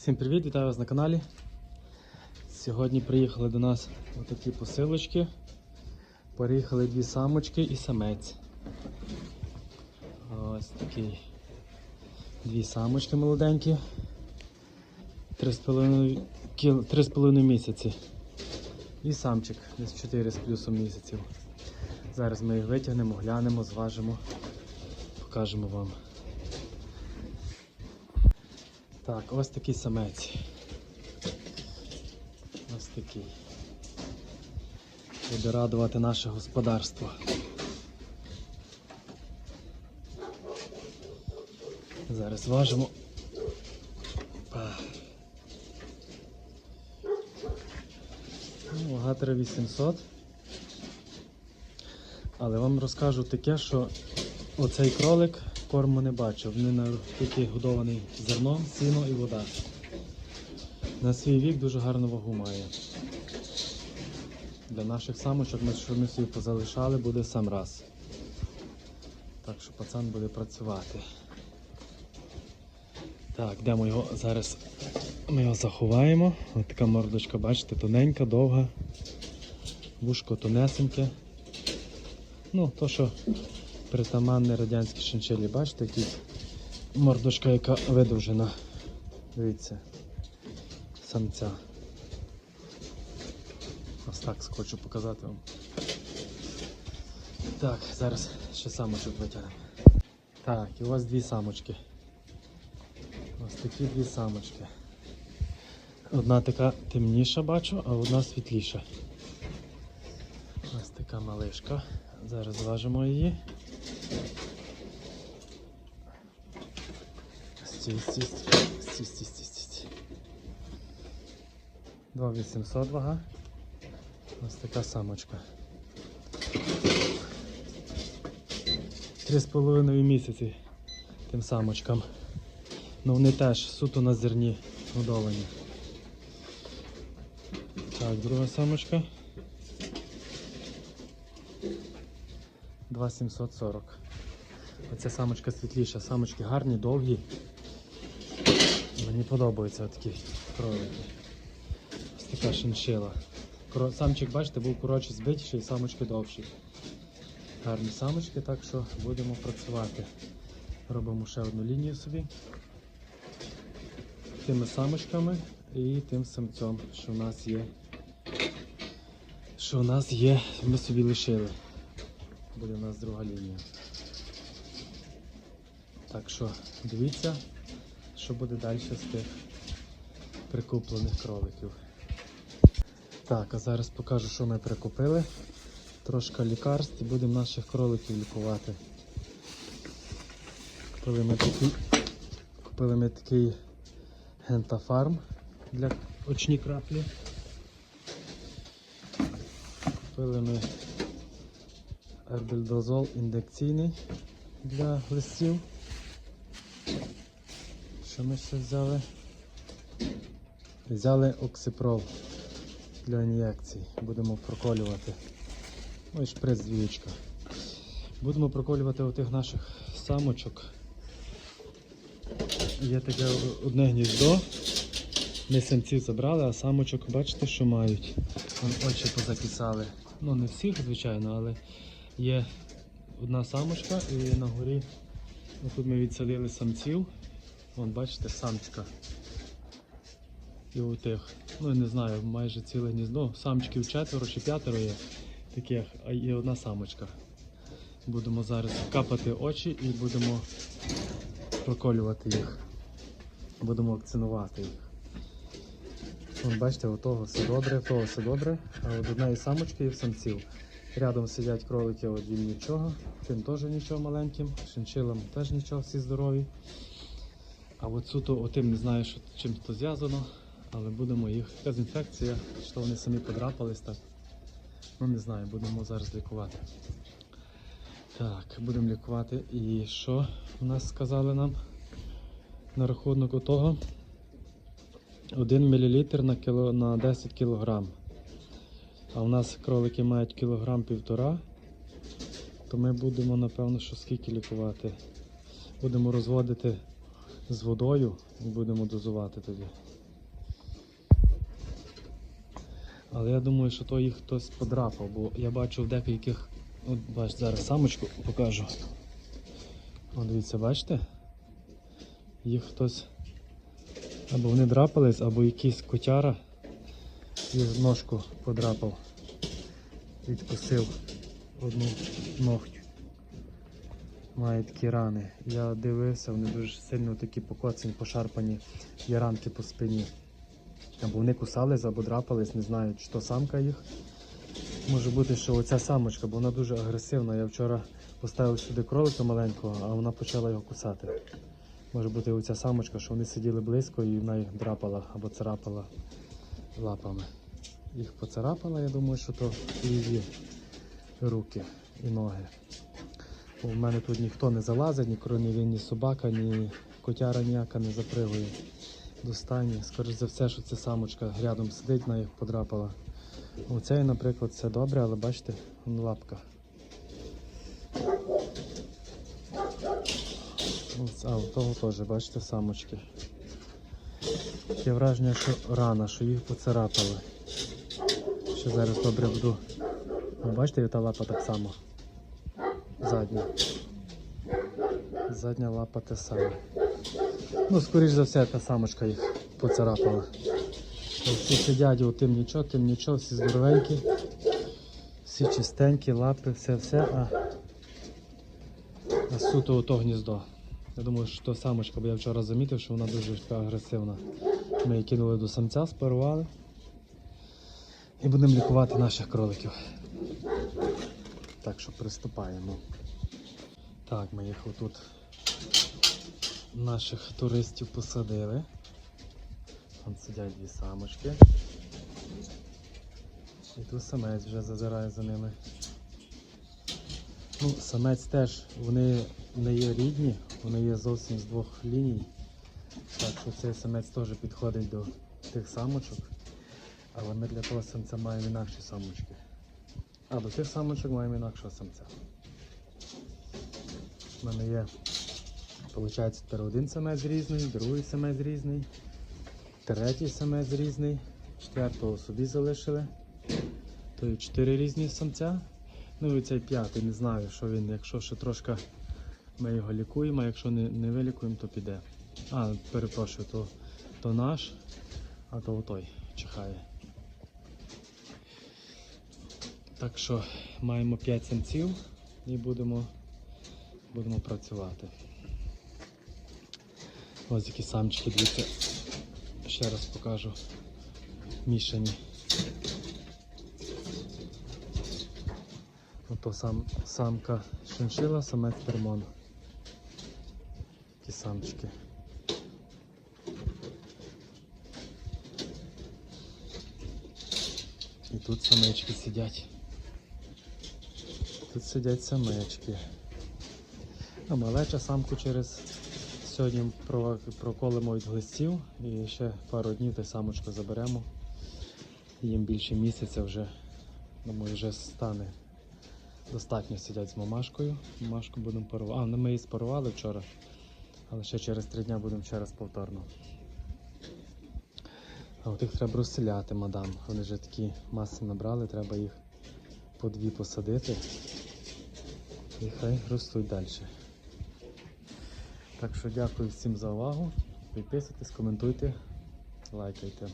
Всім привіт, вітаю вас на каналі. Сьогодні приїхали до нас отакі посилочки. Приїхали дві самочки і самець. Ось такі дві самочки молоденькі. 3,5 3,5 місяці. І самчик десь 4 з плюсом місяців. Зараз ми їх витягнемо, глянемо, зважимо, покажемо вам. Так, ось такий самець. Ось такий. Буде радувати наше господарство. Зараз важимо. Ну, Вага 3800. Але вам розкажу таке, що оцей кролик корму не бачив. Він на- тільки годований зерном, сіно і вода. На свій вік дуже гарну вагу має. Для наших самочок, ми, що ми собі позалишали, буде сам раз. Так що пацан буде працювати. Так, йдемо його зараз. Ми його заховаємо. Ось така мордочка, бачите, тоненька, довга. Вушко тонесеньке. Ну, то, що притаманне радянські шинчилі, бачите, які мордочка, яка видовжена. Дивіться. Самця. Ось так хочу показати вам. Так, зараз ще самочок витягнемо. Так, і у вас дві самочки. Ось такі дві самочки. Одна така темніша бачу, а одна світліша. Ось така малишка. Зараз зважимо її. Стій, стій, стій, стій, стій, стій, стій. 2800 вага. Ось така самочка. Три з половиною місяці тим самочкам. Ну вони теж суто на зерні годовані. Так, друга самочка. 2740. Оця самочка світліша, самочки гарні, довгі. Мені подобаються такі кролики. Ось така шиншила. Самчик, бачите, був коротше збитіший, самочки довші. Гарні самочки, так що будемо працювати. Робимо ще одну лінію собі. Тими самочками і тим самцем, що в нас є. Що в нас є, ми собі лишили. Буде у нас друга лінія. Так що дивіться, що буде далі з тих прикуплених кроликів. Так, а зараз покажу, що ми прикупили. Трошки лікарств і будемо наших кроликів лікувати. Купили ми такий, купили ми такий гентафарм для очні краплі. Купили ми Ербельдазол індекційний для листів. Що ми ще взяли? Взяли оксипрол для ін'єкцій. Будемо проколювати. Ну і шприц двієчка. Будемо проколювати отих наших самочок. Є таке одне гніздо. Ми самців забрали, а самочок, бачите, що мають. Вон очі позакисали. Ну, не всіх, звичайно, але є одна самочка і на горі. ну, Тут ми відсадили самців. Вон, бачите, самчка. І у тих. Ну, я не знаю, майже ціле гніздо. Самчиків четверо чи п'ятеро є таких, а є одна самочка. Будемо зараз капати очі і будемо проколювати їх. Будемо вакцинувати їх. Вон, бачите, у того все добре, у того все добре, а от одна із самочки і в самців. Рядом сидять кролики, от їм нічого, тим теж нічого маленьким, шиншилам теж нічого, всі здорові. А от суто отим не знаю, що, чим то зв'язано, але будемо їх. Якась інфекція, що вони самі подрапались так. Ну не знаю, будемо зараз лікувати. Так, будемо лікувати. І що у нас сказали нам на рахунок того? 1 мл на, кіло, на 10 кг. А у нас кролики мають кілограм півтора, то ми будемо, напевно, що скільки лікувати. Будемо розводити з водою І будемо дозувати тоді. Але я думаю, що то їх хтось подрапав, бо я бачу в декількох. От бач, зараз самочку покажу. От дивіться, бачите? Їх хтось. Або вони драпались, або якийсь котяра їх ножку подрапав. Відкусив одну ногтю. Має такі рани. Я дивився, вони дуже сильно такі покоцані, пошарпані, є ранки по спині. Або вони кусались, або драпались, не знаю, чи то самка їх. Може бути, що оця самочка, бо вона дуже агресивна. Я вчора поставив сюди кролика маленького, а вона почала його кусати. Може бути оця самочка, що вони сиділи близько і вона їх драпала або царапала лапами. Їх поцарапала, я думаю, що то її руки і ноги. В мене тут ніхто не залазить, ні кроме ні собака, ні котяра ніяка не запригує до стані. Скоріше за все, що ця самочка рядом сидить, на їх подрапала. Оцей, наприклад, все добре, але бачите, лапка. Ось, А, у того теж, бачите, самочки. Таке враження, що рана, що їх поцарапали. Ще зараз добре буду. О, бачите, та лапа так само. Задня. Задня лапа те саме. Ну, скоріш за все, та самочка їх поцарапала. Всі сидять, о, тим нічого, тим нічого, всі здоровенькі, всі чистенькі, лапи, все все, а, а суто ото гніздо. Я думаю, що то самочка, бо я вчора замітив, що вона дуже агресивна. Ми її кинули до самця, спарували і будемо лікувати наших кроликів. Так що приступаємо. Так, ми їх отут наших туристів посадили. Там сидять дві самочки. І тут самець вже зазирає за ними. Ну, самець теж, вони не є рідні, вони є зовсім з двох ліній. Так що цей самець теж підходить до тих самочок. Але ми для того самця маємо інакші самочки. А до тих самочок маємо інакшого самця. У мене є, виходить, тепер один самець різний, другий самець різний, третій самець різний, четвертого собі залишили. То є чотири різні самця. Ну і цей п'ятий, не знаю, що він, якщо ще трошки ми його лікуємо, а якщо не, не вилікуємо, то піде. А, перепрошую, то, то наш, а то той чихає. Так що маємо 5 самців і будемо, будемо працювати. Ось які самчики, дивіться, ще раз покажу. Мішані. Ото сам, самка шиншила, самець термон. Ті самчики. І тут самечки сидять. Тут сидять самечки. А малеча самку через сьогодні проколимо від глистів і ще пару днів та самочку заберемо. Їм більше місяця вже, думаю, вже стане. Достатньо сидять з мамашкою. Мамашку будемо парувати. А, ну ми її спарували вчора, але ще через три дні будемо ще раз повторно. А от їх треба розселяти, мадам. Вони вже такі маси набрали, треба їх по дві посадити. І хай ростуть далі. Так що дякую всім за увагу. Підписуйтесь, коментуйте, лайкайте.